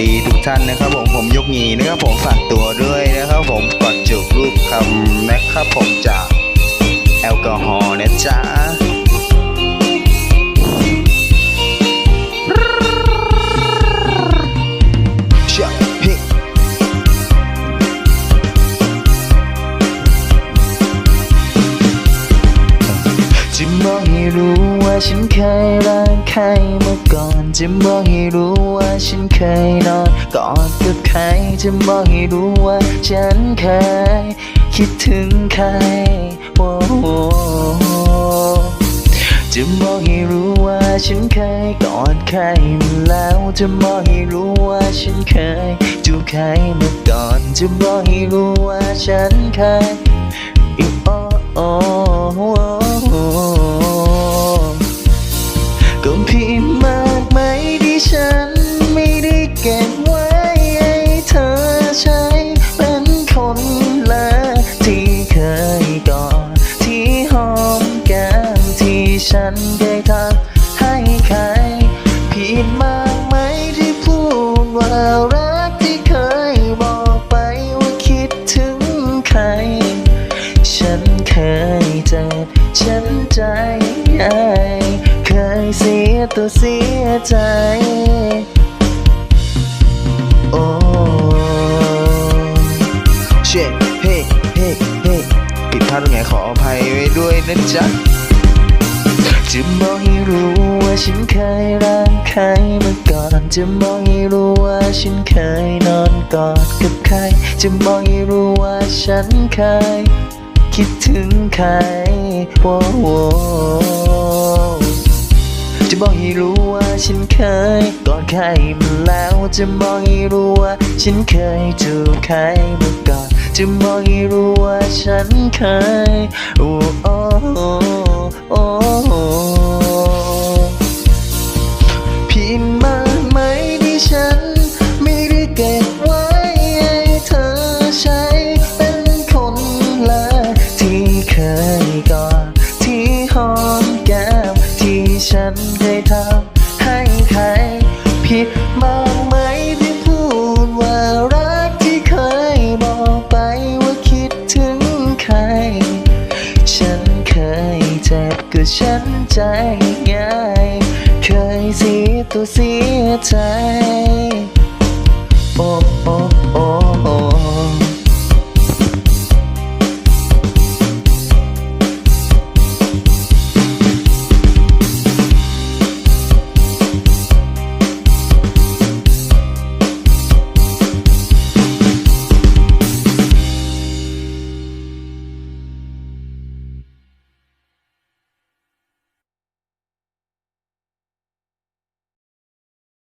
ดีทุกท่านนะครับผมผมยกงีนะครับผมฝากตัวด้วยนะครับผมกดจุบรูปคำนะครับผมจากแอลกอฮอล์นะจ๊ะ รู้ว่าฉันเคยรักใครมาก่อน จะบอกให้รู้ว่าฉันเคยนอนกอดกับใคร จะบอกให้รู้ว่าฉันเคยคิดถึงใครโอ้โหจะบอกให้รู้ว่าฉันเคยกอดใครมาแล้ว จะบอกให้รู้ว่าฉันเคยจูบใครมาก่อน จะบอกให้รู้ว่าฉันเคย ตัวเสียใจ โอ้เช่เฮ้เฮ้เฮ้ผิดพลาดตรงไหนขออภัยไว้ด้วยนะจ๊ะ จะบอกให้รู้ว่าฉันเคยรักใครมาก่อน จะบอกให้รู้ว่าฉันเคยนอนกอดกับใคร จะบอกให้รู้ว่าฉันเคยคิดถึงใครโอ้ จะบอกให้รู้ว่าฉันเคยกอดใครมาแล้วจะบอกให้รู้ว่าฉันเคยจูบใครมาก่อนจะบอกให้รู้ว่าฉันเคยโอ้โอ้โอ้ ใจง่าย เคยเสียตัวเสียใจ